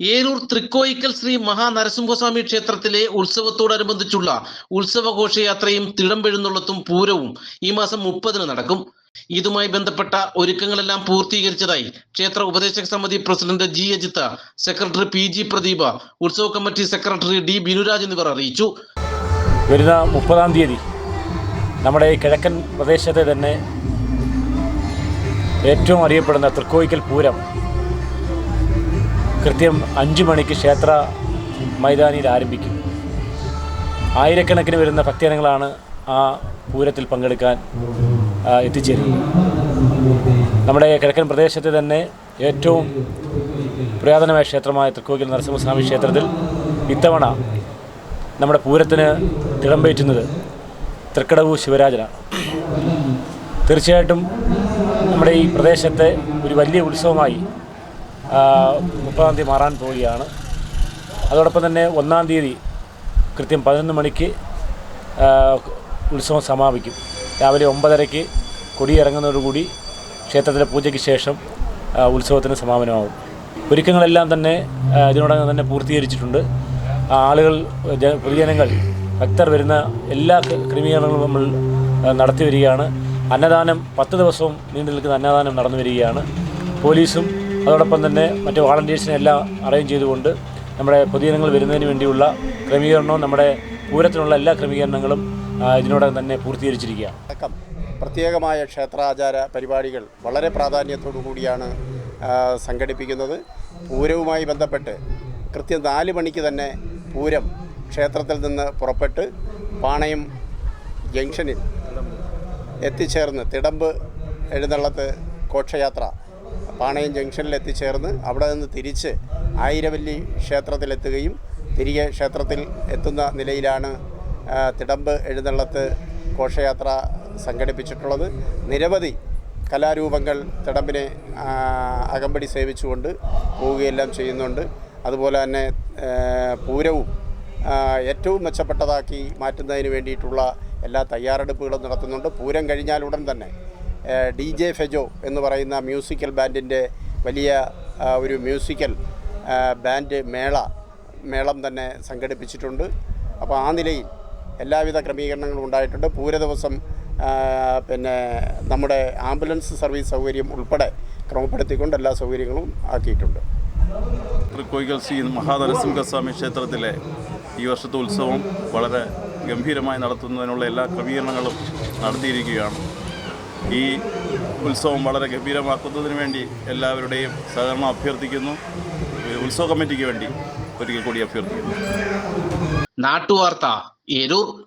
ഏരൂർ തൃക്കോയിക്കൽ ശ്രീ മഹാനരസിംഹസ്വാമി ക്ഷേത്രത്തിലെ ഉത്സവത്തോടനുബന്ധിച്ചുള്ള ഉത്സവഘോഷയാത്രയും തിടമ്പെഴുന്നള്ളത്തും പൂരവും ഈ മാസം മുപ്പതിന് നടക്കും. ഇതുമായി ബന്ധപ്പെട്ട ഒരുക്കങ്ങളെല്ലാം പൂർത്തീകരിച്ചതായി ക്ഷേത്ര ഉപദേശക സമിതി president G Ajitha secretary P G Pradeepa ഉത്സവ കമ്മിറ്റി സെക്രട്ടറി ഡി ബിനുരാജ് എന്നിവർ അറിയിച്ചു. വരുന്ന മുപ്പതാം തീയതി നമ്മുടെ കിഴക്കൻ പ്രദേശത്തെ തന്നെ ഏറ്റവും അറിയപ്പെടുന്ന തൃക്കോയിക്കൽ പൂരം കൃത്യം അഞ്ച് മണിക്ക് ക്ഷേത്ര മൈതാനിയിൽ ആരംഭിക്കും. ആയിരക്കണക്കിന് വരുന്ന ഭക്തജനങ്ങളാണ് ആ പൂരത്തിൽ പങ്കെടുക്കാൻ എത്തിച്ചേരുന്നത്. നമ്മുടെ കിഴക്കൻ പ്രദേശത്തെ തന്നെ ഏറ്റവും പുരാതനമായ ക്ഷേത്രമായ തൃക്കോകിൽ നരസിംഹസ്വാമി ക്ഷേത്രത്തിൽ ഇത്തവണ നമ്മുടെ പൂരത്തിന് തിടമ്പേറ്റുന്നത് തൃക്കടവു ശിവരാജനാണ്. തീർച്ചയായിട്ടും നമ്മുടെ ഈ പ്രദേശത്തെ ഒരു വലിയ ഉത്സവമായി മുപ്പതാം തീയതി മാറാൻ പോവുകയാണ്. അതോടൊപ്പം തന്നെ ഒന്നാം തീയതി കൃത്യം പതിനൊന്ന് മണിക്ക് ഉത്സവം സമാപിക്കും. രാവിലെ ഒമ്പതരയ്ക്ക് കൊടിയിറങ്ങുന്നതോടുകൂടി ക്ഷേത്രത്തിലെ പൂജയ്ക്ക് ശേഷം ഉത്സവത്തിന് സമാപനമാകും. ഒരുക്കങ്ങളെല്ലാം തന്നെ ഇതിനോടകം തന്നെ പൂർത്തീകരിച്ചിട്ടുണ്ട്. ആളുകൾ പൊതുജനങ്ങൾ ഭക്തർ വരുന്ന എല്ലാ ക്ര- ക്രമീകരണങ്ങളും നമ്മൾ നടത്തി വരികയാണ്. അന്നദാനം പത്ത് ദിവസവും നീണ്ടു നിൽക്കുന്ന അന്നദാനം നടന്നു വരികയാണ്. പോലീസും അതോടൊപ്പം തന്നെ മറ്റ് വോളണ്ടിയേഴ്സിനെ എല്ലാം അറേഞ്ച് ചെയ്തുകൊണ്ട് നമ്മുടെ പൊതുജനങ്ങൾ വരുന്നതിന് വേണ്ടിയുള്ള ക്രമീകരണവും നമ്മുടെ പൂരത്തിനുള്ള എല്ലാ ക്രമീകരണങ്ങളും ഇതിനോടകം തന്നെ പൂർത്തീകരിച്ചിരിക്കുക പ്രത്യേകമായ ക്ഷേത്രാചാര പരിപാടികൾ വളരെ പ്രാധാന്യത്തോടു കൂടിയാണ് സംഘടിപ്പിക്കുന്നത്. പൂരവുമായി ബന്ധപ്പെട്ട് കൃത്യം നാല് മണിക്ക് തന്നെ പൂരം ക്ഷേത്രത്തിൽ നിന്ന് പുറപ്പെട്ട് പാണയം ജംഗ്ഷനിൽ എത്തിച്ചേർന്ന് തിടമ്പ് എഴുന്നള്ളത്ത് ഘോഷയാത്ര പാണയം ജംഗ്ഷനിൽ എത്തിച്ചേർന്ന് അവിടെ നിന്ന് തിരിച്ച് ആയിരവല്ലി ക്ഷേത്രത്തിലെത്തുകയും തിരികെ ക്ഷേത്രത്തിൽ എത്തുന്ന നിലയിലാണ് തിടമ്പ് എഴുന്നള്ളത്ത് ഘോഷയാത്ര സംഘടിപ്പിച്ചിട്ടുള്ളത്. നിരവധി കലാരൂപങ്ങൾ തിടമ്പിനെ അകമ്പടി സേവിച്ചുകൊണ്ട് പോവുകയെല്ലാം ചെയ്യുന്നുണ്ട്. അതുപോലെ തന്നെ പൂരവും ഏറ്റവും മെച്ചപ്പെട്ടതാക്കി മാറ്റുന്നതിന് വേണ്ടിയിട്ടുള്ള എല്ലാ തയ്യാറെടുപ്പുകളും നടത്തുന്നുണ്ട്. പൂരം കഴിഞ്ഞാൽ ഉടൻ തന്നെ ഡി ജെ ഫെജോ എന്ന് പറയുന്ന മ്യൂസിക്കൽ ബാൻഡിന്റെ വലിയ ഒരു മ്യൂസിക്കൽ ബാൻഡ് മേള മേളം തന്നെ സംഘടിപ്പിച്ചിട്ടുണ്ട്. അപ്പോൾ ആ നിലയിൽ എല്ലാവിധ ക്രമീകരണങ്ങളും ഉണ്ടായിട്ടുണ്ട്. പൂര ദിവസം പിന്നെ നമ്മുടെ ആംബുലൻസ് സർവീസ് സൗകര്യം ഉൾപ്പെടെ ക്രമപ്പെടുത്തിക്കൊണ്ട് എല്ലാ സൗകര്യങ്ങളും ആക്കിയിട്ടുണ്ട്. തൃക്കോയിക്കൽ ശ്രീ മഹാനരസിംഹസ്വാമി ക്ഷേത്രത്തിലെ ഈ വർഷത്തെ ഉത്സവം വളരെ ഗംഭീരമായി നടത്തുന്നതിനുള്ള എല്ലാ ക്രമീകരണങ്ങളും നടത്തിയിരിക്കുകയാണ്. ഈ ഉത്സവം വളരെ ഗംഭീരമാക്കുന്നതിന് വേണ്ടി എല്ലാവരുടെയും സഹകരണം അഭ്യർത്ഥിക്കുന്നു. ഉത്സവ കമ്മിറ്റിക്ക് വേണ്ടി ഒരിക്കൽ കൂടി അഭ്യർത്ഥിക്കുന്നു. നാട്ടുവാർത്ത ഏരൂർ